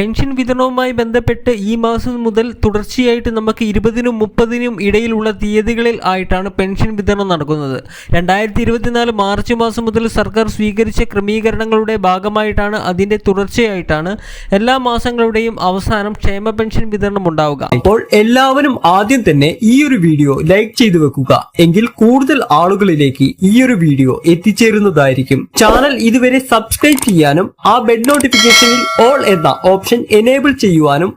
Pension വിതരണവുമായി ബന്ധപ്പെട്ട് ഈ മാസം മുതൽ തുടർച്ചയായിട്ട് നമുക്ക് ഇരുപതിനും മുപ്പതിനും ഇടയിലുള്ള തീയതികളിൽ ആയിട്ടാണ് പെൻഷൻ വിതരണം നടക്കുന്നത്. രണ്ടായിരത്തി ഇരുപത്തിനാല് മാർച്ച് മാസം മുതൽ സർക്കാർ സ്വീകരിച്ച ക്രമീകരണങ്ങളുടെ ഭാഗമായിട്ടാണ് അതിന്റെ തുടർച്ചയായിട്ടാണ് എല്ലാ മാസങ്ങളുടെയും അവസാനം ക്ഷേമ പെൻഷൻ വിതരണം ഉണ്ടാവുക. അപ്പോൾ എല്ലാവരും ആദ്യം തന്നെ ഈ ഒരു വീഡിയോ ലൈക്ക് ചെയ്തു വെക്കുക. എങ്കിൽ കൂടുതൽ ആളുകളിലേക്ക് ഈ ഒരു വീഡിയോ എത്തിച്ചേരുന്നതായിരിക്കും. ചാനൽ ഇതുവരെ സബ്സ്ക്രൈബ് ചെയ്യാനും ആ ബെഡ് നോട്ടിഫിക്കേഷനിൽ ഓൾ എന്ന ഓപ്ഷൻ എനേബിൾ ചെയ്യുവാനും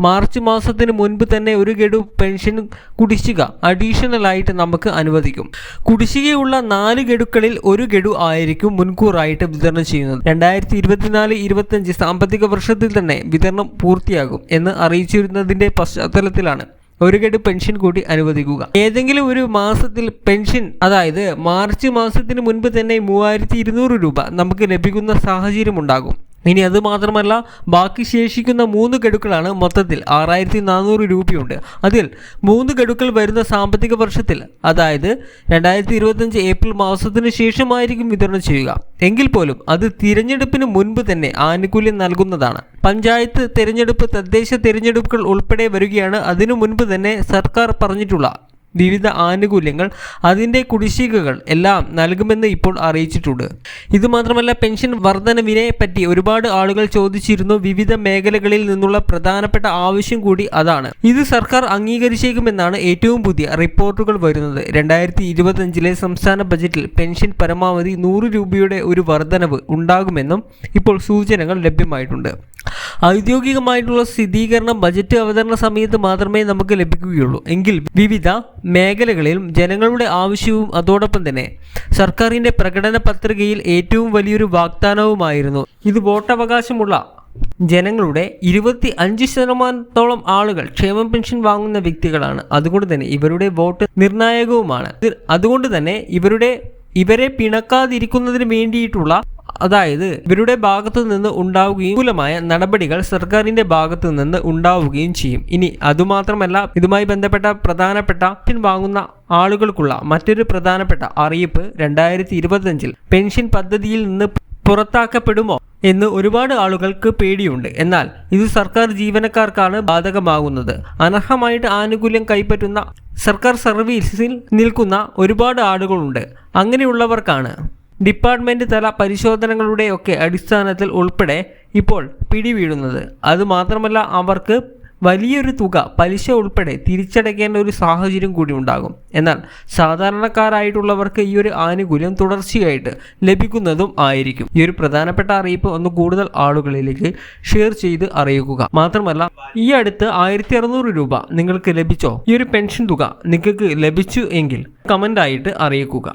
മാർച്ച് മാസത്തിന് മുൻപ് തന്നെ ഒരു ഗഡു പെൻഷൻ കുടിശ്ശിക അഡീഷണൽ ആയിട്ട് നമുക്ക് അനുവദിക്കും. കുടിശ്ശികയുള്ള നാല് ഗഡുക്കളിൽ ഒരു ഗഡു ആയിരിക്കും മുൻകൂറായിട്ട് വിതരണം ചെയ്യുന്നത്. രണ്ടായിരത്തി ഇരുപത്തിനാല് ഇരുപത്തഞ്ച് സാമ്പത്തിക വർഷത്തിൽ തന്നെ വിതരണം പൂർത്തിയാകും എന്ന് അറിയിച്ചിരുന്നതിന്റെ പശ്ചാത്തലത്തിലാണ് ഒരു ഗഡു പെൻഷൻ കൂടി അനുവദിക്കുക. ഏതെങ്കിലും ഒരു മാസത്തിൽ പെൻഷൻ അതായത് മാർച്ച് മാസത്തിന് മുൻപ് തന്നെ മൂവായിരത്തി ഇരുന്നൂറ് രൂപ നമുക്ക് ലഭിക്കുന്ന സാഹചര്യം ഉണ്ടാകും. ഇനി അത് മാത്രമല്ല ബാക്കി ശേഷിക്കുന്ന മൂന്ന് ഗഡുക്കളാണ് മൊത്തത്തിൽ ആറായിരത്തി നാനൂറ് രൂപയുണ്ട്. അതിൽ മൂന്ന് ഗഡുക്കൾ വരുന്ന സാമ്പത്തിക വർഷത്തിൽ അതായത് രണ്ടായിരത്തി ഇരുപത്തഞ്ച് ഏപ്രിൽ മാസത്തിന് ശേഷമായിരിക്കും വിതരണം ചെയ്യുക. എങ്കിൽ പോലും അത് തിരഞ്ഞെടുപ്പിന് മുൻപ് തന്നെ ആനുകൂല്യം നൽകുന്നതാണ്. പഞ്ചായത്ത് തിരഞ്ഞെടുപ്പ് തദ്ദേശ തിരഞ്ഞെടുപ്പുകൾ ഉൾപ്പെടെ വരികയാണ്. അതിനു മുൻപ് തന്നെ സർക്കാർ പറഞ്ഞിട്ടുള്ള വിവിധ ആനുകൂല്യങ്ങൾ അതിന്റെ കുടിശ്ശികകൾ എല്ലാം നൽകുമെന്ന് ഇപ്പോൾ അറിയിച്ചിട്ടുണ്ട്. ഇതുമാത്രമല്ല പെൻഷൻ വർധനവിനെ പറ്റി ഒരുപാട് ആളുകൾ ചോദിച്ചിരുന്നു. വിവിധ മേഖലകളിൽ നിന്നുള്ള പ്രധാനപ്പെട്ട ആവശ്യം കൂടി അതാണ്. ഇത് സർക്കാർ അംഗീകരിച്ചേക്കുമെന്നാണ് ഏറ്റവും പുതിയ റിപ്പോർട്ടുകൾ വരുന്നത്. രണ്ടായിരത്തി ഇരുപത്തഞ്ചിലെ സംസ്ഥാന ബജറ്റിൽ പെൻഷൻ പരമാവധി നൂറ് രൂപയുടെ ഒരു വർധനവ് ഉണ്ടാകുമെന്നും ഇപ്പോൾ സൂചനകൾ ലഭ്യമായിട്ടുണ്ട്. ഔദ്യോഗികമായിട്ടുള്ള സ്ഥിരീകരണം ബജറ്റ് അവതരണ സമയത്ത് മാത്രമേ നമുക്ക് ലഭിക്കുകയുള്ളൂ. എങ്കിൽ വിവിധ മേഖലകളിലും ജനങ്ങളുടെ ആവശ്യവും അതോടൊപ്പം തന്നെ സർക്കാരിന്റെ പ്രകടന പത്രികയിൽ ഏറ്റവും വലിയൊരു വാഗ്ദാനവുമായിരുന്നു. ഇത് വോട്ടവകാശമുള്ള ജനങ്ങളുടെ ഇരുപത്തി അഞ്ച് ശതമാനത്തോളം ആളുകൾ ക്ഷേമ പെൻഷൻ വാങ്ങുന്ന വ്യക്തികളാണ്. അതുകൊണ്ട് തന്നെ ഇവരുടെ വോട്ട് നിർണായകവുമാണ്. അതുകൊണ്ട് തന്നെ ഇവരുടെ ഇവരെ പിണക്കാതിരിക്കുന്നതിന് വേണ്ടിയിട്ടുള്ള അതായത് ഇവരുടെ ഭാഗത്തു നിന്ന് ഉണ്ടാവുകയും മൂലമായ നടപടികൾ സർക്കാരിന്റെ ഭാഗത്തു നിന്ന് ഉണ്ടാവുകയും ചെയ്യും. ഇനി അതുമാത്രമല്ല ഇതുമായി ബന്ധപ്പെട്ട പ്രധാനപ്പെട്ട പെൻഷൻ വാങ്ങുന്ന ആളുകൾക്കുള്ള മറ്റൊരു പ്രധാനപ്പെട്ട അറിയിപ്പ് രണ്ടായിരത്തി ഇരുപത്തഞ്ചിൽ പെൻഷൻ പദ്ധതിയിൽ നിന്ന് പുറത്താക്കപ്പെടുമോ എന്ന് ഒരുപാട് ആളുകൾക്ക് പേടിയുണ്ട്. എന്നാൽ ഇത് സർക്കാർ ജീവനക്കാർക്കാണ് ബാധകമാകുന്നത്. അനർഹമായിട്ട് ആനുകൂല്യം കൈപ്പറ്റുന്ന സർക്കാർ സർവീസിൽ നിൽക്കുന്ന ഒരുപാട് ആളുകളുണ്ട്. അങ്ങനെയുള്ളവർക്കാണ് ഡിപ്പാർട്ട്മെന്റ് തല പരിശോധനകളുടെയൊക്കെ അടിസ്ഥാനത്തിൽ ഉൾപ്പെടെ ഇപ്പോൾ പിടിവീഴുന്നത്. അതുമാത്രമല്ല അവർക്ക് വലിയൊരു തുക പലിശ ഉൾപ്പെടെ തിരിച്ചടയ്ക്കേണ്ട ഒരു സാഹചര്യം കൂടി ഉണ്ടാകും. എന്നാൽ സാധാരണക്കാരായിട്ടുള്ളവർക്ക് ഈ ഒരു ആനുകൂല്യം തുടർച്ചയായിട്ട് ലഭിക്കുന്നതും ആയിരിക്കും. ഈ ഒരു പ്രധാനപ്പെട്ട അറിയിപ്പ് ഒന്ന് കൂടുതൽ ആളുകളിലേക്ക് ഷെയർ ചെയ്ത് അറിയിക്കുക. മാത്രമല്ല ഈ അടുത്ത് ആയിരത്തി അറുന്നൂറ് രൂപ നിങ്ങൾക്ക് ലഭിച്ചോ? ഈ ഒരു പെൻഷൻ തുക നിങ്ങൾക്ക് ലഭിച്ചു എങ്കിൽ കമന്റായിട്ട് അറിയിക്കുക.